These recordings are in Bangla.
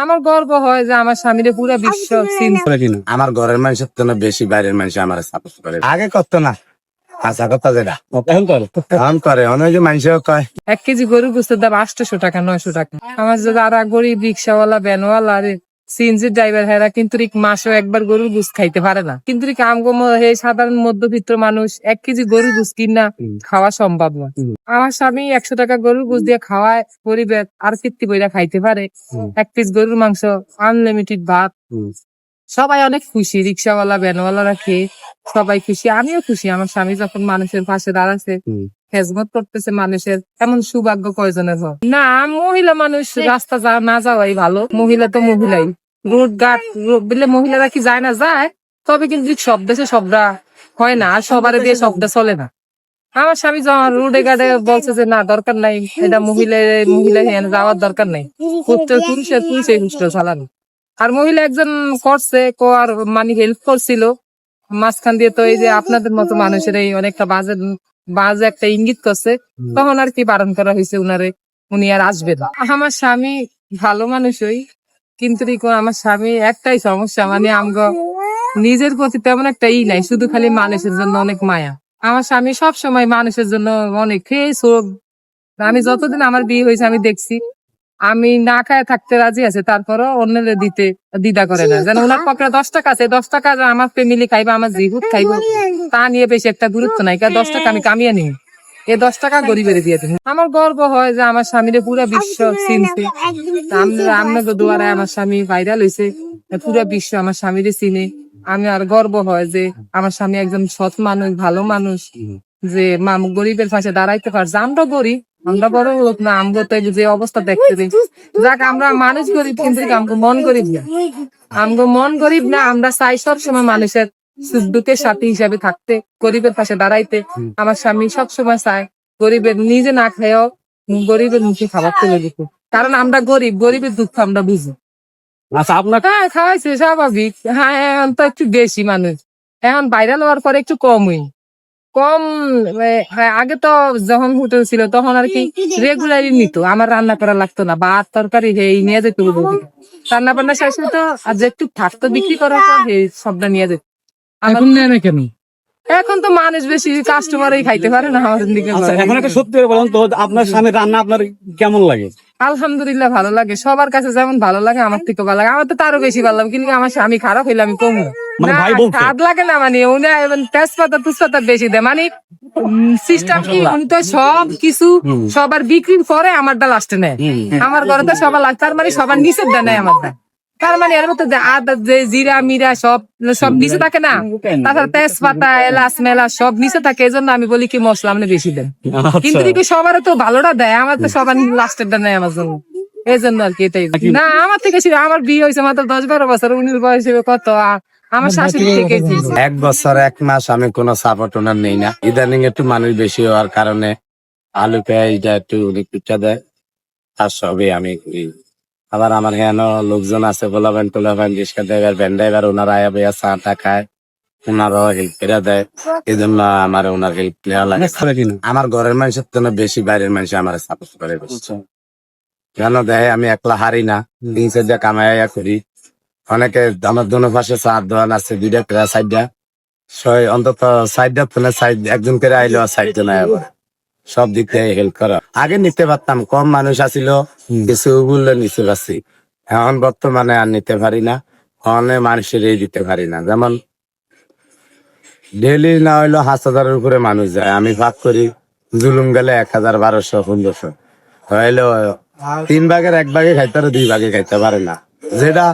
আমার গর্ব হয় যে আমার স্বামীরে পুরো বিশ্ব চিন- করে কিনা আমার ঘরের মানুষের তো না বেশি বাইরের মানুষ আমার সাপোর্ট করে। আগে করতো না। আশা কথা যেটা। এখন করে। কাম করে অনেক মানুষও কয়। এক কেজি গরু বুঝতে দাম আটশোশো টাকা নয়শো টাকা। আমার যদি আর গরিব রিক্সাওয়ালা ভ্যানওয়ালা আর সিএনজি ড্রাইভার হেরা কিন্তু রিক মাসও একবার গরুর গুস খাইতে পারে না। কিন্তু রিক আমগো হে সাধারণ মধ্যবিত্ত মানুষ এক কেজি গরুর গুস কিনা খাওয়া সম্ভব না আমার স্বামী একশো টাকা গরুর গুস দিয়ে খাওয়ায় পরিবার আর কীর্তি বইরা খাইতে পারে। এক পিস গরুর মাংস আনলিমিটেড ভাত। সবাই অনেক খুশি রিক্সাওয়ালা ভ্যানওয়ালারা খেয়ে সবাই খুশি আমিও খুশি। আমার স্বামী যখন মানুষের পাশে দাঁড়াচ্ছে। খেজমত করতেছে মানুষের। এমন সৌভাগ্য কয়জনের না, মহিলা মানুষ রাস্তা যা, না যাওয়াই ভালো। মহিলা তো মহিলাই। রোড রো- বলে মহিলারা কি যায় না যায়? তবে কিন্তু সব দেশে সবটা হয় না। আর সবার দিয়ে সবটা চলে না। আমার স্বামী যখন রোডে ঘাটে বলছে যে, না, দরকার নাই। এটা মহিলা মহিলা যাওয়ার দরকার নাই। পুরুষের পুরুষের চালানো। আর মহিলা একজন করছে কো আর মানে হেল্প করছিল। মাঝখান দিয়ে তো এই যে আপনাদের মতো মানুষের এই অনেকটা বাজে বাজে একটা ইঙ্গিত করছে তখন আর কি বারণ করা হয়েছে উনারে উনি আর আসবে না। আমার স্বামী ভালো মানুষই কিন্তু আমার স্বামী একটাই সমস্যা মানে আমগো নিজের প্রতি তেমন একটা ই নাই শুধু খালি মানুষের জন্য অনেক মায়া। আমার স্বামী সব সময় মানুষের জন্য অনেক খেয়ে সব আমি যতদিন আমার বিয়ে হয়েছে আমি দেখছি আমি না খায় থাকতে রাজি আছে তারপরও অন্যদের দিতে দ্বিধা করে না। যেন ওনার পক্ষে দশ টাকা আছে দশ টাকা যে আমার ফ্যামিলি খাইবা আমার জিহুত খাইবো তা নিয়ে বেশি একটা গুরুত্ব নাই। কারণ দশ টাকা আমি কামিয়ে নিই। এই দশ টাকা গরিবের দিয়ে দিন আমার গর্ব হয় যে আমার স্বামীরে পুরো বিশ্ব চিনছে আমরা আপনাকে দুয়ারে আমার স্বামী ভাইরাল হয়েছে পুরো বিশ্ব আমার স্বামীরে চিনে। আমি আর গর্ব হয় যে আমার স্বামী একজন সৎ মানুষ ভালো মানুষ যে মাম গরিবের পাশে দাঁড়াইতে পারছে। আমরা গরিব আমরা বড় লোক না আমগো তো যে অবস্থা দেখতে দিই। যাক আমরা মানুষ গরিব কিন্তু আমগো মন গরিব না? আমগো মন গরিব না আমরা চাই সব সময় মানুষের সুখ দুঃখের সাথী হিসাবে থাকতে গরিবের পাশে দাঁড়াইতে। আমার স্বামী সবসময় চায় গরিবের নিজে না খেয়েও গরিবের মুখে খাবার তুলে দিত। কারণ আমরা গরিব গরিবের দুঃখ আমরা বুঝি। আচ্ছা আপনার হ্যাঁ খাওয়াইছে স্বাভাবিক। হ্যাঁ এখন তো একটু বেশি মানুষ। এখন ভাইরাল হওয়ার পরে একটু কমই। কম আগে তো যখন হোটেল ছিল তখন আর কি রেগুলারই নিত। আমার রান্না করা লাগতো না ভাত তরকারি এই নিয়ে যেত রান্না বান্না শেষ হতো আর যে একটু থাকতো বিক্রি করা পর এই সবটা নিয়ে যেত। এখন নেয় না কেন? এখন তো মানুষ বেশি কাস্টমারই খাইতে পারে না আমাদের দিকে আচ্ছা এখন একটা সত্যি করে বলেন তো আপনার স্বামীর রান্না আপনার কেমন লাগে? আলহামদুলিল্লাহ ভালো লাগে। সবার কাছে যেমন ভালো লাগে আমার থেকে ভালো লাগে। আমার তো তারও বেশি ভালো লাগে কিন্তু আমার স্বামী খারাপ হইলে আমি কমু। মানে? স্বাদ লাগে না মানে উনি তেজপাতা তুজপাতা বেশি দেয়। মানে সিস্টেম কি উনি তো সব কিছু সবার বিক্রির পরে আমারটা লাস্টে নেয়। আমার ঘরে তো সবার লাগতে আর মানে সবার নিচের দেয় নেয় আমারটা তার মানে এর মধ্যে আদা যে জিরা মিরা সব সব নিচে থাকে না? তাছাড়া তেজপাতা এলাচ মেলা সব নিচে থাকে এই জন্য আমি বলি কি মশলা আপনি বেশি দেন। কিন্তু আচ্ছা দেখি সবার তো ভালোটা দেয় আমার তো সবার লাস্টেরটা নেয় আমার জন্য এই জন্য আর কি এটাই। না আমার থেকে ছিল আমার বিয়ে হয়েছে মাত্র দশ বারো বছর উনির বয়স হবে কত? আমার শাশুড়ি থেকে এক বছর এক মাস আমি কোনো সাপোর্ট ওনার নেই না। ইদানিং একটু মানুষ বেশি হওয়ার কারণে আলু পেঁয়াজটা একটু উনি দেয় আর সবই আমি। আবার আমার হেন লোকজন আছে বলাবেন টোলাবেন রিক্সা ড্রাইভার ভ্যান ড্রাইভার ওনারা আয়া বেয়া চাটা খায়। ওনারাও হেল্প করে দেয়। এই জন্য আমার ওনার হেল্প নেওয়া লাগে। আমার ঘরের মানুষের না বেশি বাইরের মানুষ আমার সাপোর্ট করে আচ্ছা। কেন দেয়? আমি একলা হারি না। তিন চারটা কামাইয়া করি। অনেকে আমার দোনো পাশে চার দোকান আছে দুইটা করে সাইডটা ছয় অন্তত সাইডটা ফোনে সাইড একজন করে আইলো সাইড জন আয়া পড়ে। সব দিক থেকে হেল্প করা। আগে নিতে পারতাম কম মানুষ আছিল কিছু বললে নিতে পারছি এখন বর্তমানে আর নিতে পারি না অনেক মানুষের এই দিতে পারি না। যেমন ডেলি না হইল হাজার হাজারের উপরে মানুষ যায়। আমি ভাগ করি জুলুম গেলে এক হাজার বারোশো পনেরোশো। হইল তিন ভাগের এক ভাগে খাইতে পারে দুই ভাগে খাইতে পারে না। যেটা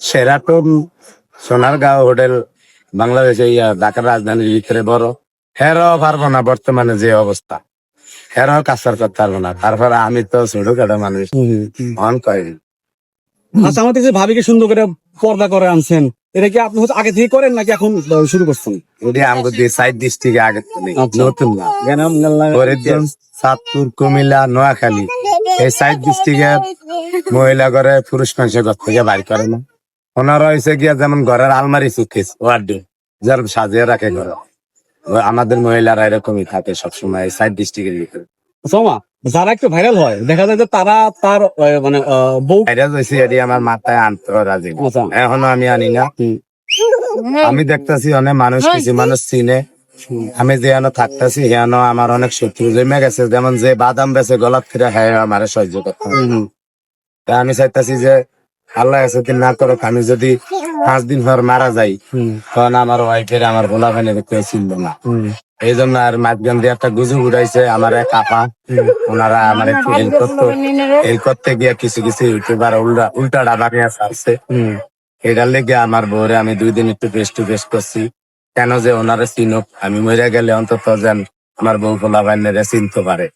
সেরাটন সোনারগাঁও হোটেল বাংলাদেশে ইয়া ঢাকার রাজধানীর ভিতরে বড়। হেরাও পারব না বর্তমানে যে অবস্থা। হেরাও কাছার করতে পারব না। তারপরে আমি তো ছোটখাটো মানুষ। মন করি আচ্ছা আমাদের যে ভাবিকে সুন্দর করে পর্দা করে আনছেন। এটা কি আপনি হচ্ছে আগে থেকে করেন নাকি এখন শুরু করছেন? আমাকে দিয়ে সাইড ডিস্ট্রিক্টে আগে আচ্ছা। নতুন না। চাঁদপুর কুমিল্লা নোয়াখালী এই সাইড ডিস্ট্রিক্টের মহিলা ঘরে পুরুষ মানুষের ঘর থেকে বাইর করে না। ওনারা হয়েছে গিয়া যেমন ঘরের আলমারি সুকেস ওয়ার্ডে যার সাজিয়ে রাখে ঘরে। আমাদের মহিলারা এরকমই থাকে সবসময় সাইড ডিস্ট্রিক্টের ভিতরে। সোমা যারা একটু ভাইরাল হয় দেখা যায় যে তারা তার মানে বউ এটা হয়েছে এটি আমার মাথায় আনতে রাজি আচ্ছা। এখনও আমি আনি না। আমি দেখতেছি অনেক মানুষ কিছু মানুষ চিনে। আমি যেন থাকতেছি হেন আমার অনেক শত্রু জমে গেছে। যেমন যে বাদাম বেছে গলাত ফিরে হ্যাঁ আমার সহ্য করতে তা আমি চাইতেছি যে আল্লাহ এসে না করুক আমি যদি পাঁচ দিন পর মারা যাই হুম, তখন আমার ওয়াইফের আমার ভোলা ভাইনের কেউ চিনব না। এই জন্য আর মাঝখান দিয়ে একটা গুজু উড়াইছে আমার এক আপা। ওনারা আমার একটু হেল্প করতো। হেল্প করতে গিয়ে কিছু কিছু ইউটিউবার উল্টা উল্টা ডাবা নিয়ে আসছে। এটার লেগে আমার বউরে আমি দুই দিন একটু ফেস টু ফেস করছি। কেন যে ওনারে চিনুক আমি মরে গেলে অন্তত যেন আমার বউ ভোলা ভাইনের চিনতে পারে।